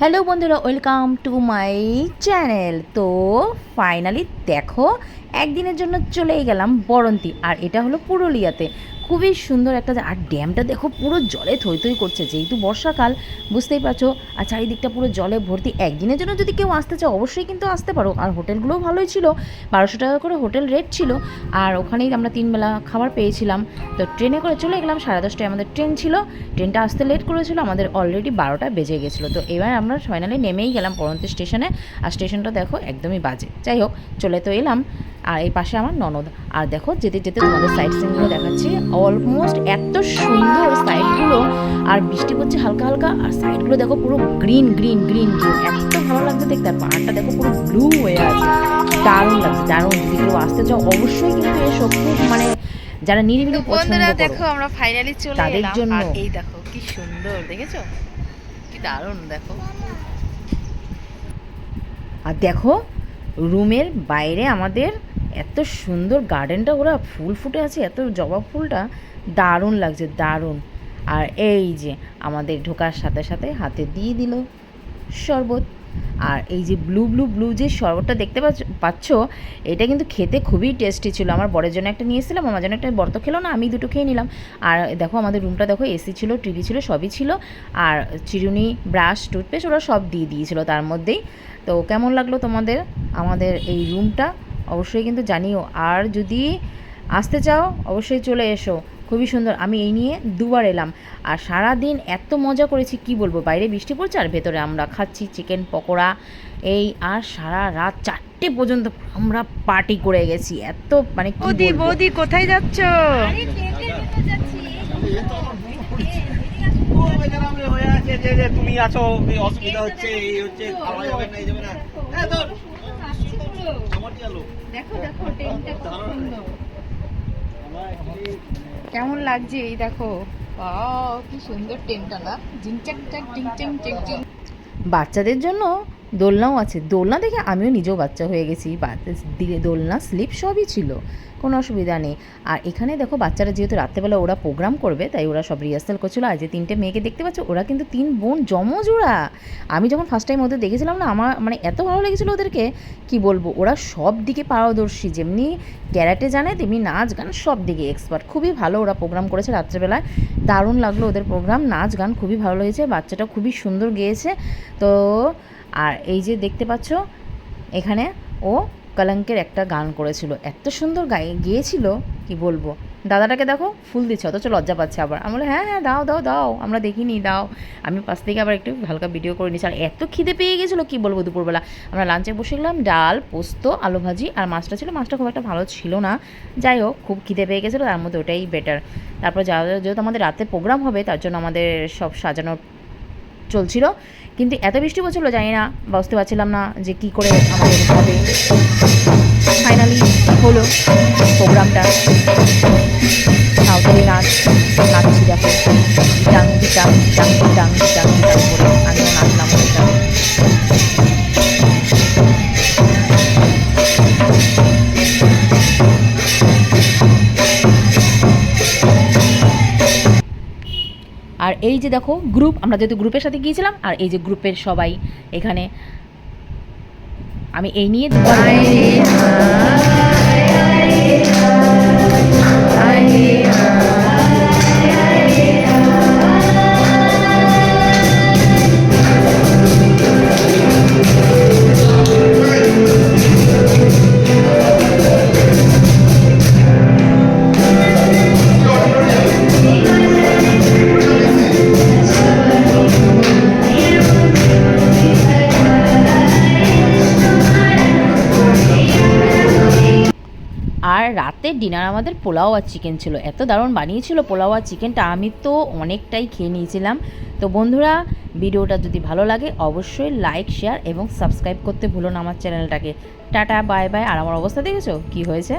Hello বন্ধুরা, welcome to my channel. তো finally দেখো, একদিনের জন্য চলে গেলাম বরন্তি, আর এটা হলো পুরুলিয়াতে। খুবই সুন্দর একটা আর ড্যামটা দেখো, পুরো জলে থই থই করছে যেহেতু বর্ষাকাল, বুঝতেই পারছ? আর চারিদিকটা পুরো জলে ভর্তি। একদিনের জন্য যদি কেউ আসতে চাও অবশ্যই কিন্তু আসতে পারো। আর হোটেলগুলোও ভালোই ছিল। বারোশো টাকা করে হোটেল রেট ছিল। আর ওখানেই আমরা তিনবেলা খাবার পেয়েছিলাম। তো ট্রেনে করে চলে গেলাম। সাড়ে দশটায় আমাদের ট্রেন ছিল। ট্রেনটা আসতে লেট করেছিল। আমাদের অলরেডি বারোটা বেজে গেছিল। তো এবার আমরা ফাইনালি নেমেই গেলাম পরন্ত স্টেশনে। আর স্টেশনটা দেখো একদমই বাজে। যাই হোক, চলে তো এলাম। আর এই পাশে আমার ননদ। আর দেখো, যেতে যেতে তোমাদের সাইড সিনগুলো দেখাচ্ছি। অলমোস্ট এত সুন্দর সাইডগুলো আর বৃষ্টি পড়ছে হালকা হালকা আর সাইডগুলো দেখো পুরো গ্রিন গ্রিন গ্রিন গ্রিন। এত ভালো লাগছে দেখতে আর পাহাড়টা দেখো পুরো ব্লু হয়ে আছে। দারুণ লাগছে দারুণ যদি কেউ আসতে চাও অবশ্যই কিন্তু এসব খুব মানে যারা নিরিবিলি পছন্দ দেখো আমরা ফাইনালি চলে তাদের এলাম। জন্য। আর এই দেখো কি সুন্দর দেখেছ? কি দারুণ দেখো। আর দেখো রুমের বাইরে আমাদের এত সুন্দর গার্ডেনটা, ওরা ফুল ফুটে আছে, এত জবা ফুলটা, দারুণ লাগছে, দারুণ। আর এই যে আমাদের ঢোকার সাথে সাথে হাতে দিয়ে দিল শরবত। আর এই যে ব্লু ব্লু ব্লু যে শরবতটা দেখতে পাচ্ছ এটা কিন্তু খেতে খুবই টেস্টি ছিল। আমার বরের জন্য একটা নিয়েছিলাম আমার জন্য একটা বর তো খেলো না, আমি দুটো খেয়ে নিলাম। আর দেখো আমাদের রুমটা দেখো এসি ছিল টিভি ছিল, সবই ছিল। আর চিরুনি, ব্রাশ টুথপেস্ট ওরা সব দিয়ে দিয়েছিল তার মধ্যেই। তো কেমন লাগল তোমাদের? আমাদের এই রুমটা অবশ্যই কিন্তু জানিও। আর যদি আসতে চাও অবশ্যই চলে এসো। খুবই সুন্দর আমি এই নিয়ে দুবার এলাম। আর সারা দিন এত মজা করেছি কি বলব? বাইরে বৃষ্টি পড়ছে আর ভেতরে আমরা খাচ্ছি চিকেন পকোড়া। এই আর সারা রাত চারটে পর্যন্ত আমরা পার্টি করে গেছি। এত মানে কি বৌদি বৌদি কোথায় যাচ্ছ? তুমি আছো অসুবিধা হচ্ছে এই হচ্ছে খাওয়া যাবে না এই যাবে না হ্যাঁ তো আমার কি আলো দেখো দেখো সুন্দর। কেমন লাগছে এই দেখো? কি সুন্দর ট্রেনটা না। বাচ্চাদের জন্য দোলনাও আছে। দোলনা দেখে আমিও নিজেও বাচ্চা হয়ে গেছি। দোলনা, স্লিপ সবই ছিল। কোনো অসুবিধা নেই। আর এখানে দেখো, বাচ্চারা যেহেতু রাত্রেবেলা ওরা প্রোগ্রাম করবে, তাই ওরা সব রিহার্সাল করছিল। আর যে তিনটে মেয়েকে দেখতে পাচ্ছ, ওরা কিন্তু তিন বোন যমজ ওরা আমি যখন ফার্স্ট টাইম ওদের দেখেছিলাম না, আমার মানে এত ভালো লেগেছিলো ওদেরকে। কি বলব, ওরা সব দিকে পারদর্শী। যেমনি ক্যারাটে জানে, তেমনি নাচ গান সব দিকে এক্সপার্ট খুবই ভালো ওরা প্রোগ্রাম করেছে রাত্রেবেলায়। দারুণ লাগল ওদের প্রোগ্রাম। নাচ গান খুবই ভালো লেগেছে। বাচ্চাটা খুবই সুন্দর গেয়েছে। তো আর এই যে দেখতে পাচ্ছ, এখানে ও কলঙ্কের একটা গান করেছিল। এত সুন্দর গায়ে গিয়েছিল, কি বলব? দাদাটাকে দেখো, ফুল দিচ্ছে, অথচ লজ্জা পাচ্ছে আবার। আমরা হ্যাঁ হ্যাঁ দাও দাও দাও, আমরা দেখিনি, দাও। আমি পাশ থেকে আবার একটু হালকা ভিডিও করে নিচ্ছি আর এত খিদে পেয়ে গেছিল, কি বলব, দুপুরবেলা। আমরা লাঞ্চে বসে গেলাম, ডাল, পোস্ত, আলু ভাজি আর মাছটা ছিল। মাছটা খুব একটা ভালো ছিল না। যাই হোক, খুব খিদে পেয়ে গেছিল, তার মধ্যে ওটাই বেটার তারপর যা, যেহেতু আমাদের রাতে প্রোগ্রাম হবে, তার জন্য আমাদের সব সাজানো চলছিল। কিন্তু এত বৃষ্টি পড়ছিল, জানি না, বুঝতে পারছিলাম না যে কি করে আমাদের হবে। ফাইনালি হলো প্রোগ্রামটা। সাঁওতালি নাচ নাচছি দেখো। ডাং ডাং ডাং ডাং ডাং ডাং করে আমিও নাচলাম এই যে দেখো গ্রুপ আমরা যেহেতু গ্রুপের সাথে গিয়েছিলাম, আর এই যে গ্রুপের সবাই এখানে। আমি এই নিয়ে আর রাতে ডিনার আমাদের পোলাও আর চিকেন ছিল। এত দারুণ বানিয়েছিল পোলাও আর চিকেনটা আমি তো অনেকটাই খেয়ে নিয়েছিলাম। তো বন্ধুরা, ভিডিওটা যদি ভালো লাগে, অবশ্যই লাইক শেয়ার এবং সাবস্ক্রাইব করতে ভুলো না আমার চ্যানেলটাকে টাটা বাই বাই আর আমার অবস্থা দেখেছ? কি হয়েছে?